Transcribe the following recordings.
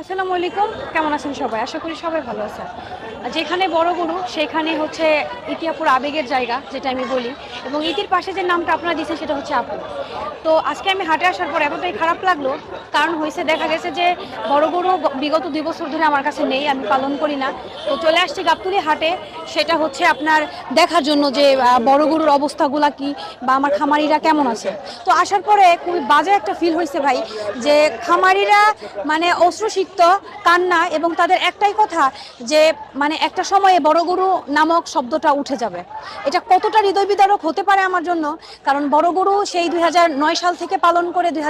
আসসালামু আলাইকুম। কেমন আছেন সবাই? আশা করি সবাই ভালো আছেন। যেখানে বড় গরু, সেখানে হচ্ছে ইতিহাপুর আবেগের জায়গা, যেটা আমি বলি। এবং ইতির পাশে যে নামটা আপনারা দিয়েছেন, সেটা হচ্ছে আপু। তো আজকে আমি হাটে আসার পর এতটাই খারাপ লাগল, কারণ হয়েছে, দেখা গেছে যে বড় গরু বিগত দুই বছর ধরে আমার কাছে নেই, আমি পালন করি না। তো চলে আসছি গাবতুলি হাটে, সেটা হচ্ছে আপনার দেখার জন্য যে বড় গরুর অবস্থাগুলা কি বা আমার খামারিরা কেমন আছে। তো আসার পরে খুবই বাজে একটা ফিল হয়েছে ভাই, যে খামারিরা মানে অশ্রুসিক্ত কান্না এবং তাদের একটাই কথা যে মানে একটা সময়ে বড় গরু নামক শব্দটা উঠে যাবে। এটা কতটা হৃদয় বিদারক হতে পারে আমার জন্য? কারণ বড় গরু সেই দু হাজার নয় সাল থেকে পালন করে দুই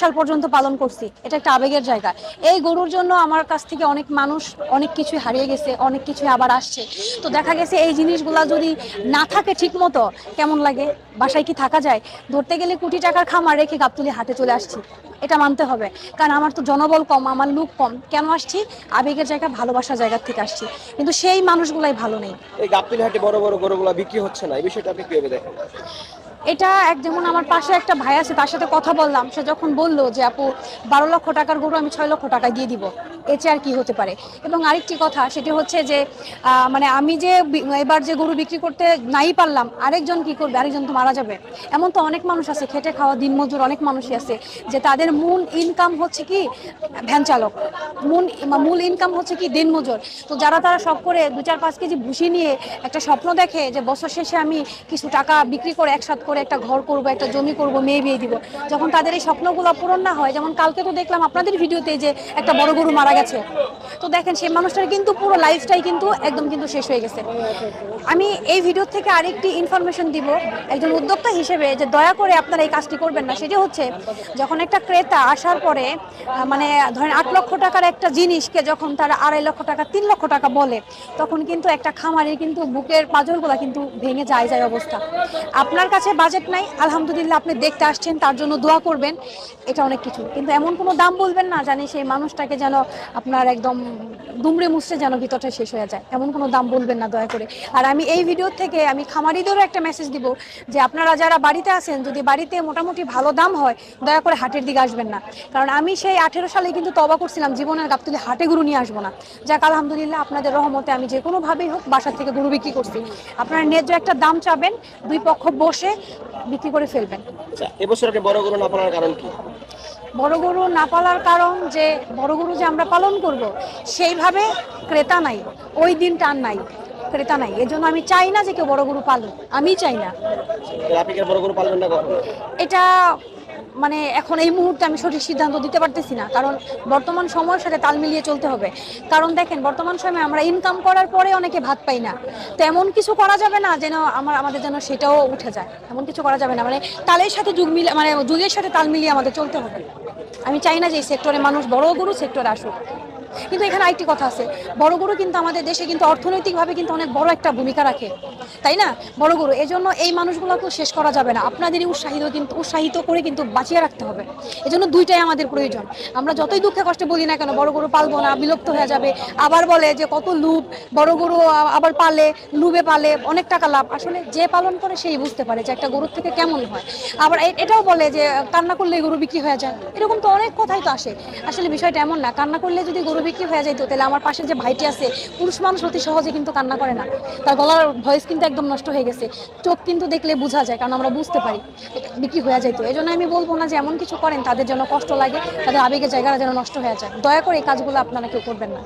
সাল পর্যন্ত পালন করছি। এটা একটা আবেগের জায়গা। এই গরুর জন্য আমার কাছ থেকে অনেক মানুষ অনেক কিছুই হারিয়ে গেছে, অনেক কিছুই আবার আসছে। তো দেখা গেছে এই জিনিসগুলা যদি না থাকে ঠিক মতো কেমন লাগে? বাসায় কি থাকা যায়? ধরতে গেলে কোটি টাকার খামার রেখে গাবতুলি হাটে চলে আসছি। এটা মানতে হবে। কারণ আমার তো জনবল কম, আমার লোক কম। কেন আসছি? আবেগের জায়গা, ভালোবাসার জায়গা থেকে আসছি। কিন্তু সেই মানুষগুলাই ভালো নেই। এই গাবতলি হাটে বড় বড় গরুগুলা বিক্রি হচ্ছে না, এই বিষয়টা আপনি কীভাবে দেখেন? এটা এক যেমন আমার পাশে একটা ভাই আছে, তার সাথে কথা বললাম। সে যখন বলল যে, আপু, বারো লক্ষ টাকার গরু আমি ছয় লক্ষ টাকা দিয়ে দিব। এ আর কি হতে পারে। এবং আরেকটি কথা, সেটি হচ্ছে যে মানে আমি যে এবার যে গরু বিক্রি করতে নাই পারলাম, আরেকজন কি করবে? আরেকজন তো মারা যাবে। এমন তো অনেক মানুষ আছে, খেটে খাওয়া দিনমজুর অনেক মানুষই আছে, যে তাদের মূল ইনকাম হচ্ছে কি, ভ্যান চালক। মূল মূল ইনকাম হচ্ছে কি দিনমজুর তো যারা তারা সব করে দু চার পাঁচ কেজি ভুষি নিয়ে একটা স্বপ্ন দেখে যে, বছর শেষে আমি কিছু টাকা বিক্রি করে একসাথ একটা ঘর করব, একটা জমি করব, মেয়ে বিয়ে দিব। যখন তাদের এই স্বপ্নগুলো পূরণ না হয়, যেমন কালকে তো দেখলাম আপনাদের ভিডিওতে যে একটা বড় গরু মারা গেছে। তো দেখেন, সেই মানুষটার কিন্তু পুরো লাইফটাই কিন্তু একদম কিন্তু শেষ হয়ে গেছে। আমি এই ভিডিও থেকে আরেকটি ইনফরমেশন দিব একজন উদ্যোক্তা হিসেবে যে দয়া করে আপনারা এই কাজটি করবেন না। সেটি হচ্ছে, যখন একটা ক্রেতা আসার পরে মানে ধরেন আট লক্ষ টাকার একটা জিনিসকে যখন তারা আড়াই লক্ষ টাকা, তিন লক্ষ টাকা বলে, তখন কিন্তু একটা খামারের কিন্তু বুকের পাজরগুলা কিন্তু ভেঙে যায় যায় অবস্থা। আপনার কাছে বাজেট নাই, আলহামদুলিল্লাহ আপনি দেখতে আসছেন, তার জন্য দোয়া করবেন। এটা অনেক কিছু। কিন্তু এমন কোনো দাম বলবেন না, জানি সেই মানুষটাকে যেন আপনার একদম দুমড়ে মুছড়ে যেন ভিতরটা শেষ হয়ে যায়। এমন কোনো দাম বলবেন না, দয়া করে। আর আমি এই ভিডিও থেকে আমি খামারিদেরও একটা মেসেজ দিব যে, আপনারা যারা বাড়িতে আছেন, যদি বাড়িতে মোটামুটি ভালো দাম হয়, দয়া করে হাটের দিকে আসবেন না। কারণ আমি সেই আঠেরো সালে কিন্তু তবা করছিলাম জীবনের গাবতুলি হাটে গরু নিয়ে আসব না। যাক, আলহামদুলিল্লাহ, আপনাদের রহমতে আমি যে কোনোভাবেই হোক বাসা থেকে গরু বিক্রি করছি। আপনারা ন্যায্য একটা দাম চাবেন, দুই পক্ষ বসে বিক্রি করে ফেলবেন। আচ্ছা এবছর বড় গরু না পালার কারণ কি? বড় গরু না পালার কারণ যে বড় গরু যে আমরা পালন করব সেইভাবে ক্রেতা নাই ওই দিন টান নাই ক্রেতা নাই। এজন্য আমি চাই না যে কেউ বড় গরু পালুক আমি চাই না। এটা মানে এখন এই মুহূর্তে আমি সঠিক সিদ্ধান্ত দিতে পারতেছি না। কারণ বর্তমান সময়ের সাথে তাল মিলিয়ে চলতে হবে। কারণ দেখেন, বর্তমান সময়ে আমরা ইনকাম করার পরে অনেকে ভাত পাই না। তো এমন কিছু করা যাবে না যেন আমার, আমাদের যেন সেটাও উঠে যায়। এমন কিছু করা যাবে না। মানে তালের সাথে যুগ মিলে মানে যুগের সাথে তাল মিলিয়ে আমাদের চলতে হবে। আমি চাই না যে এই সেক্টরে মানুষ বড় গরু সেক্টরে আসুক। কিন্তু এখানে আরেকটি কথা আছে। বড় গরু কিন্তু আমাদের দেশে কিন্তু অর্থনৈতিকভাবে কিন্তু অনেক বড় একটা ভূমিকা রাখে। তাই না? বড় গরু, এজন্য এই মানুষগুলোকেও শেষ করা যাবে না। আপনাদেরই উৎসাহিত কিন্তু, উৎসাহিত করে কিন্তু বাঁচিয়ে রাখতে হবে। এজন্য দুইটাই আমাদের প্রয়োজন। আমরা যতই দুঃখে কষ্টে বলি না কেন, বড় গরু পালবো না, বিলুপ্ত হয়ে যাবে। আবার বলে যে কত লুপ, বড় গরু আবার পালে লুবে পালে, অনেক টাকা লাভ। আসলে যে পালন করে সেই বুঝতে পারে যে একটা গরুর থেকে কেমন হয়। আবার এটাও বলে যে কান্না করলে গরু বিক্রি হয়ে যায়। এরকম তো অনেক কথাই তো আসে। আসলে বিষয়টা এমন না। কান্না করলে যদি গরু বিক্রি হয়ে যাইতো, তাহলে আমার পাশে যে ভাইটি আছে, পুরুষ মানুষ অতি সহজে কিন্তু কান্না করে না। তার গলার ভয়েস কিন্তু একদম নষ্ট হয়ে গেছে। চোখ কিন্তু দেখলে বোঝা যায়, কারণ আমরা বুঝতে পারি বিক্রি হয়ে যাইতো। এই জন্য আমি বলব না যে এমন কিছু করেন, তাদের জন্য কষ্ট লাগে, তাদের আবেগের জায়গাটা যেন নষ্ট হয়ে যায়। দয়া করে এই কাজগুলো আপনারা কেউ করবেন না।